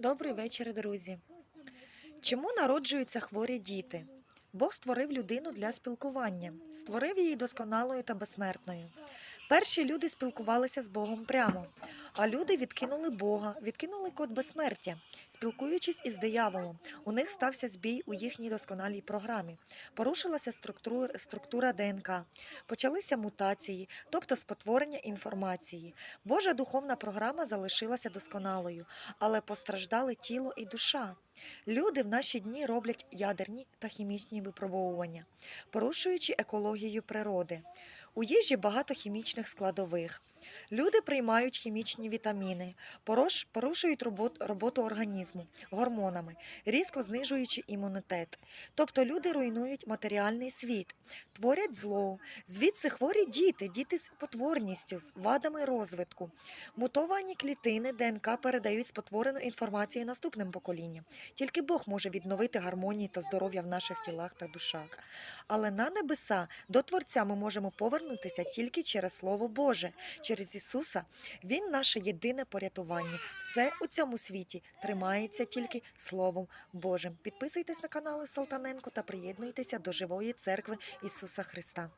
Добрий вечір, друзі. Чому народжуються хворі діти? Бог створив людину для спілкування, створив її досконалою та безсмертною. Перші люди спілкувалися з Богом прямо, а люди відкинули Бога, відкинули код безсмертя, спілкуючись із дияволом. У них стався збій у їхній досконалій програмі. Порушилася структура, ДНК, почалися мутації, тобто спотворення інформації. Божа духовна програма залишилася досконалою, але постраждали тіло і душа. Люди в наші дні роблять ядерні та хімічні випробовування, порушуючи екологію природи. У їжі багато хімічних складових. Люди приймають хімічні вітаміни, порушують робот- роботу організму гормонами, різко знижуючи імунітет. Тобто люди руйнують матеріальний світ, творять зло. Звідси хворі діти, діти з потворністю, з вадами розвитку. Мутовані клітини ДНК передають спотворену інформацію наступним поколінням. Тільки Бог може відновити гармонію та здоров'я в наших тілах та душах. Але на небеса до Творця ми можемо повернутися тільки через Слово Боже, через Ісуса. Він наше єдине порятування. Все у цьому світі тримається тільки Словом Божим. Підписуйтесь на канали Салтаненко та приєднуйтеся до живої церкви Ісуса Христа.